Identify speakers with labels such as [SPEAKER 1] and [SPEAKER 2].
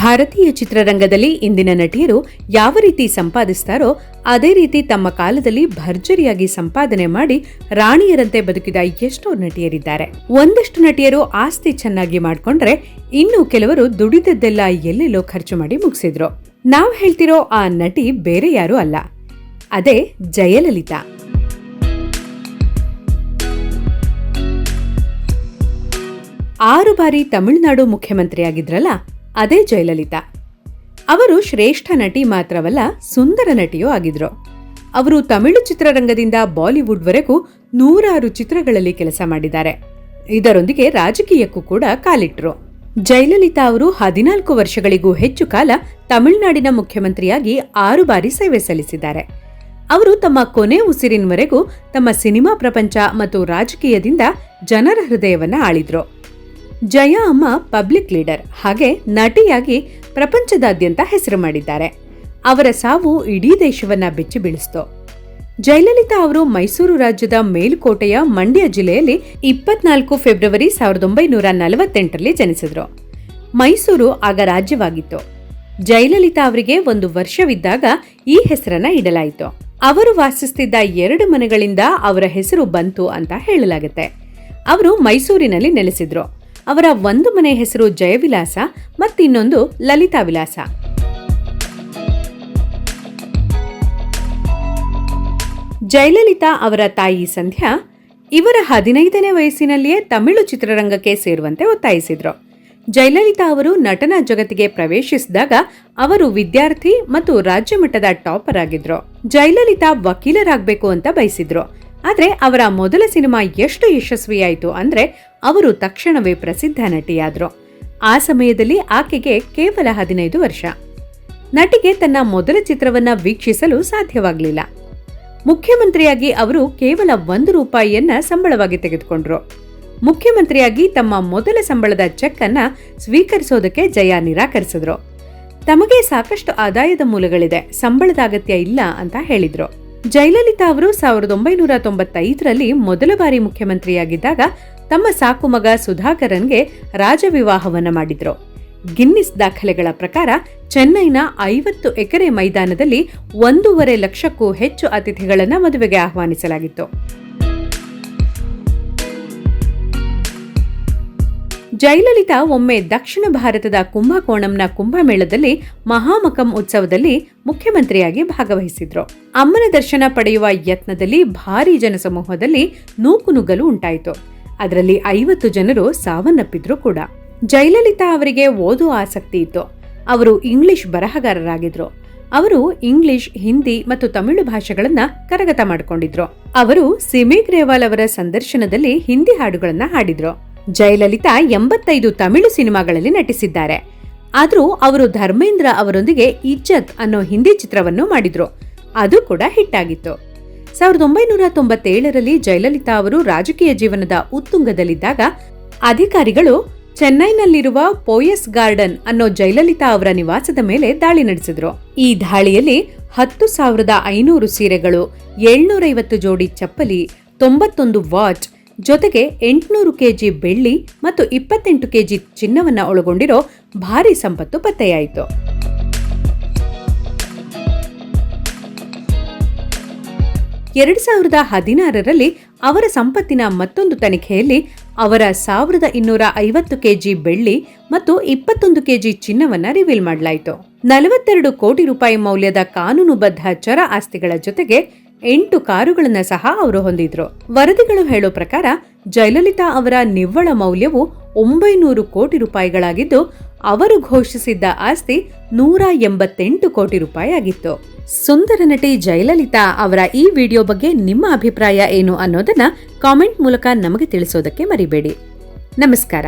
[SPEAKER 1] ಭಾರತೀಯ ಚಿತ್ರರಂಗದಲ್ಲಿ ಇಂದಿನ ನಟಿಯರು ಯಾವ ರೀತಿ ಸಂಪಾದಿಸ್ತಾರೋ ಅದೇ ರೀತಿ ತಮ್ಮ ಕಾಲದಲ್ಲಿ ಭರ್ಜರಿಯಾಗಿ ಸಂಪಾದನೆ ಮಾಡಿ ರಾಣಿಯರಂತೆ ಬದುಕಿದ ಎಷ್ಟೋ ನಟಿಯರಿದ್ದಾರೆ. ಒಂದಷ್ಟು ನಟಿಯರು ಆಸ್ತಿ ಚೆನ್ನಾಗಿ ಮಾಡ್ಕೊಂಡ್ರೆ ಇನ್ನು ಕೆಲವರು ದುಡಿದದ್ದೆಲ್ಲ ಎಲ್ಲೆಲ್ಲೋ ಖರ್ಚು ಮಾಡಿ ಮುಗಿಸಿದ್ರು. ನಾವು ಹೇಳ್ತಿರೋ ಆ ನಟಿ ಬೇರೆ ಯಾರೂ ಅಲ್ಲ. ಅದೇ ಜಯಲಲಿತಾ. ಆರು ಬಾರಿ ತಮಿಳುನಾಡು ಮುಖ್ಯಮಂತ್ರಿಯಾಗಿದ್ರಲ್ಲ ಅದೇ ಜಯಲಲಿತಾ. ಅವರು ಶ್ರೇಷ್ಠ ನಟಿ ಮಾತ್ರವಲ್ಲ, ಸುಂದರ ನಟಿಯೂ ಆಗಿದ್ರು. ಅವರು ತಮಿಳು ಚಿತ್ರರಂಗದಿಂದ ಬಾಲಿವುಡ್ವರೆಗೂ ನೂರಾರು ಚಿತ್ರಗಳಲ್ಲಿ ಕೆಲಸ ಮಾಡಿದ್ದಾರೆ. ಇದರೊಂದಿಗೆ ರಾಜಕೀಯಕ್ಕೂ ಕೂಡ ಕಾಲಿಟ್ರು. ಜಯಲಲಿತಾ ಅವರು ಹದಿನಾಲ್ಕು ವರ್ಷಗಳಿಗೂ ಹೆಚ್ಚು ಕಾಲ ತಮಿಳುನಾಡಿನ ಮುಖ್ಯಮಂತ್ರಿಯಾಗಿ ಆರು ಬಾರಿ ಸೇವೆ ಸಲ್ಲಿಸಿದ್ದಾರೆ. ಅವರು ತಮ್ಮ ಕೊನೆ ಉಸಿರಿನವರೆಗೂ ತಮ್ಮ ಸಿನಿಮಾ ಪ್ರಪಂಚ ಮತ್ತು ರಾಜಕೀಯದಿಂದ ಜನರ ಹೃದಯವನ್ನ ಆಳಿದ್ರು. ಜಯ ಅಮ್ಮ ಪಬ್ಲಿಕ್ ಲೀಡರ್ ಹಾಗೆ ನಟಿಯಾಗಿ ಪ್ರಪಂಚದಾದ್ಯಂತ ಹೆಸರು ಮಾಡಿದ್ದಾರೆ. ಅವರ ಸಾವು ಇಡೀ ದೇಶವನ್ನ ಬೆಚ್ಚಿ ಬೀಳಿಸ್ತು. ಜಯಲಲಿತಾ ಅವರು ಮೈಸೂರು ರಾಜ್ಯದ ಮೇಲುಕೋಟೆಯ ಮಂಡ್ಯ ಜಿಲ್ಲೆಯಲ್ಲಿ ಇಪ್ಪತ್ನಾಲ್ಕು ಫೆಬ್ರವರಿ ಸಾವಿರದ ಒಂಬೈನೂರ ನಲವತ್ತೆಂಟರಲ್ಲಿ ಜನಿಸಿದ್ರು. ಮೈಸೂರು ಆಗ ರಾಜ್ಯವಾಗಿತ್ತು. ಜಯಲಲಿತಾ ಅವರಿಗೆ ಒಂದು ವರ್ಷವಿದ್ದಾಗ ಈ ಹೆಸರನ್ನ ಇಡಲಾಯಿತು. ಅವರು ವಾಸಿಸ್ತಿದ್ದ ಎರಡು ಮನೆಗಳಿಂದ ಅವರ ಹೆಸರು ಬಂತು ಅಂತ ಹೇಳಲಾಗುತ್ತೆ. ಅವರು ಮೈಸೂರಿನಲ್ಲಿ ನೆಲೆಸಿದ್ರು. ಅವರ ಒಂದು ಮನೆ ಹೆಸರು ಜಯವಿಲಾಸ, ಮತ್ತಿನ್ನೊಂದು ಲಲಿತಾ ವಿಲಾಸ ಜಯಲಲಿತಾ ಅವರ ತಾಯಿ ಸಂಧ್ಯಾ ಇವರ ಹದಿನೈದನೇ ವಯಸ್ಸಿನಲ್ಲಿಯೇ ತಮಿಳು ಚಿತ್ರರಂಗಕ್ಕೆ ಸೇರುವಂತೆ ಒತ್ತಾಯಿಸಿದ್ರು. ಜಯಲಲಿತಾ ಅವರು ನಟನ ಜಗತ್ತಿಗೆ ಪ್ರವೇಶಿಸಿದಾಗ ಅವರು ವಿದ್ಯಾರ್ಥಿ ಮತ್ತು ರಾಜ್ಯ ಮಟ್ಟದ ಟಾಪರ್ ಆಗಿದ್ರು. ಜಯಲಲಿತಾ ವಕೀಲರಾಗಬೇಕು ಅಂತ ಬಯಸಿದ್ರು. ಆದರೆ ಅವರ ಮೊದಲ ಸಿನಿಮಾ ಎಷ್ಟು ಯಶಸ್ವಿಯಾಯಿತು ಅಂದ್ರೆ ಅವರು ತಕ್ಷಣವೇ ಪ್ರಸಿದ್ಧ ನಟಿಯಾದ್ರು. ಆ ಸಮಯದಲ್ಲಿ ಆಕೆಗೆ ಕೇವಲ ಹದಿನೈದು ವರ್ಷ. ನಟಿಗೆ ತನ್ನ ಮೊದಲ ಚಿತ್ರವನ್ನ ವೀಕ್ಷಿಸಲು ಸಾಧ್ಯವಾಗಲಿಲ್ಲ. ಮುಖ್ಯಮಂತ್ರಿಯಾಗಿ ಅವರು ಕೇವಲ ಒಂದು ರೂಪಾಯಿಯನ್ನ ಸಂಬಳವಾಗಿ ತೆಗೆದುಕೊಂಡ್ರು. ಮುಖ್ಯಮಂತ್ರಿಯಾಗಿ ತಮ್ಮ ಮೊದಲ ಸಂಬಳದ ಚೆಕ್ ಅನ್ನ ಸ್ವೀಕರಿಸೋದಕ್ಕೆ ಜಯ ನಿರಾಕರಿಸಿದ್ರು. ತಮಗೆ ಸಾಕಷ್ಟು ಆದಾಯದ ಮೂಲಗಳಿದೆ, ಸಂಬಳದ ಅಗತ್ಯ ಇಲ್ಲ ಅಂತ ಹೇಳಿದ್ರು. ಜಯಲಲಿತಾ ಅವರು ಸಾವಿರದ ಒಂಬೈನೂರ ತೊಂಬತ್ತೈದರಲ್ಲಿ ಮೊದಲ ಬಾರಿ ಮುಖ್ಯಮಂತ್ರಿಯಾಗಿದ್ದಾಗ ತಮ್ಮ ಸಾಕು ಮಗ ಸುಧಾಕರನ್ಗೆ ರಾಜವಿವಾಹವನ್ನ ಮಾಡಿದ್ರು. ಗಿನ್ನಿಸ್ ದಾಖಲೆಗಳ ಪ್ರಕಾರ ಚೆನ್ನೈನ ಐವತ್ತು ಎಕರೆ ಮೈದಾನದಲ್ಲಿ ಒಂದೂವರೆ ಲಕ್ಷಕ್ಕೂ ಹೆಚ್ಚು ಅತಿಥಿಗಳನ್ನು ಮದುವೆಗೆ ಆಹ್ವಾನಿಸಲಾಗಿತ್ತು. ಜಯಲಲಿತಾ ಒಮ್ಮೆ ದಕ್ಷಿಣ ಭಾರತದ ಕುಂಭಕೋಣಂನ ಕುಂಭಮೇಳದಲ್ಲಿ ಮಹಾಮಕಂ ಉತ್ಸವದಲ್ಲಿ ಮುಖ್ಯಮಂತ್ರಿಯಾಗಿ ಭಾಗವಹಿಸಿದ್ರು. ಅಮ್ಮನ ದರ್ಶನ ಪಡೆಯುವ ಯತ್ನದಲ್ಲಿ ಭಾರೀ ಜನಸಮೂಹದಲ್ಲಿ ನೂಕುನುಗ್ಗಲು ಉಂಟಾಯಿತು. ಅದರಲ್ಲಿ ಐವತ್ತು ಜನರು ಸಾವನ್ನಪ್ಪಿದ್ರು ಕೂಡ. ಜಯಲಲಿತಾ ಅವರಿಗೆ ಓದು ಆಸಕ್ತಿ ಇತ್ತು. ಅವರು ಇಂಗ್ಲಿಷ್ ಬರಹಗಾರರಾಗಿದ್ರು. ಅವರು ಇಂಗ್ಲಿಷ್, ಹಿಂದಿ ಮತ್ತು ತಮಿಳು ಭಾಷೆಗಳನ್ನ ಕರಗತ ಮಾಡಿಕೊಂಡಿದ್ರು. ಅವರು ಸಿಮಿ ಗ್ರೇವಾಲ್ ಅವರ ಸಂದರ್ಶನದಲ್ಲಿ ಹಿಂದಿ ಹಾಡುಗಳನ್ನ ಹಾಡಿದ್ರು. ಜಯಲಲಿತಾ ಎಂಬತ್ತೈದು ತಮಿಳು ಸಿನಿಮಾಗಳಲ್ಲಿ ನಟಿಸಿದ್ದಾರೆ. ಆದರೂ ಅವರು ಧರ್ಮೇಂದ್ರ ಅವರೊಂದಿಗೆ ಇಜ್ಜತ್ ಅನ್ನೋ ಹಿಂದಿ ಚಿತ್ರವನ್ನು ಮಾಡಿದ್ರು. ಅದು ಕೂಡ ಹಿಟ್ ಆಗಿತ್ತು. ಸಾವಿರದ ಒಂಬೈನೂರ ತೊಂಬತ್ತೇಳರಲ್ಲಿ ಜಯಲಲಿತಾ ಅವರು ರಾಜಕೀಯ ಜೀವನದ ಉತ್ತುಂಗದಲ್ಲಿದ್ದಾಗ, ಅಧಿಕಾರಿಗಳು ಚೆನ್ನೈನಲ್ಲಿರುವ ಪೋಯಸ್ ಗಾರ್ಡನ್ ಅನ್ನೋ ಜಯಲಲಿತಾ ಅವರ ನಿವಾಸದ ಮೇಲೆ ದಾಳಿ ನಡೆಸಿದ್ರು. ಈ ದಾಳಿಯಲ್ಲಿ ಹತ್ತು ಸಾವಿರದ ಐನೂರು ಸೀರೆಗಳು, ಏಳ್ನೂರೈವತ್ತು ಜೋಡಿ ಚಪ್ಪಲಿ, ತೊಂಬತ್ತೊಂದು ವಾಚ್, ಜೊತೆಗೆ ಎಂಟುನೂರು ಕೆಜಿ ಬೆಳ್ಳಿ ಮತ್ತು ಇಪ್ಪತ್ತೆಂಟು ಕೆಜಿ ಚಿನ್ನವನ್ನು ಒಳಗೊಂಡಿರೋ ಭಾರಿ ಸಂಪತ್ತು ಪತ್ತೆಯಾಯಿತು. ಎರಡು ಸಾವಿರದ ಹದಿನಾರರಲ್ಲಿ ಅವರ ಸಂಪತ್ತಿನ ಮತ್ತೊಂದು ತನಿಖೆಯಲ್ಲಿ ಅವರ ಸಾವಿರದ ಇನ್ನೂರ ಐವತ್ತು ಕೆಜಿ ಬೆಳ್ಳಿ ಮತ್ತು ಇಪ್ಪತ್ತೊಂದು ಕೆಜಿ ಚಿನ್ನವನ್ನು ರಿವೀಲ್ ಮಾಡಲಾಯಿತು. ನಲವತ್ತೆರಡು ಕೋಟಿ ರೂಪಾಯಿ ಮೌಲ್ಯದ ಕಾನೂನುಬದ್ಧ ಚರ ಆಸ್ತಿಗಳ ಜೊತೆಗೆ ಎಂಟು ಕಾರುಗಳನ್ನ ಸಹ ಅವರು ಹೊಂದಿದ್ರು. ವರದಿಗಳು ಹೇಳೋ ಪ್ರಕಾರ ಜಯಲಲಿತಾ ಅವರ ನಿವ್ವಳ ಮೌಲ್ಯವು ಒಂಬೈನೂರು ಕೋಟಿ ರೂಪಾಯಿಗಳಾಗಿದ್ದು, ಅವರು ಘೋಷಿಸಿದ್ದ ಆಸ್ತಿ ನೂರ ಎಂಬತ್ತೆಂಟು ಕೋಟಿ ರೂಪಾಯಿ ಆಗಿತ್ತು ಸುಂದರ ನಟಿ ಜಯಲಲಿತಾ ಅವರ ಈ ವಿಡಿಯೋ ಬಗ್ಗೆ ನಿಮ್ಮ ಅಭಿಪ್ರಾಯ ಏನು ಅನ್ನೋದನ್ನ ಕಾಮೆಂಟ್ ಮೂಲಕ ನಮಗೆ ತಿಳಿಸೋದಕ್ಕೆ ಮರಿಬೇಡಿ. ನಮಸ್ಕಾರ.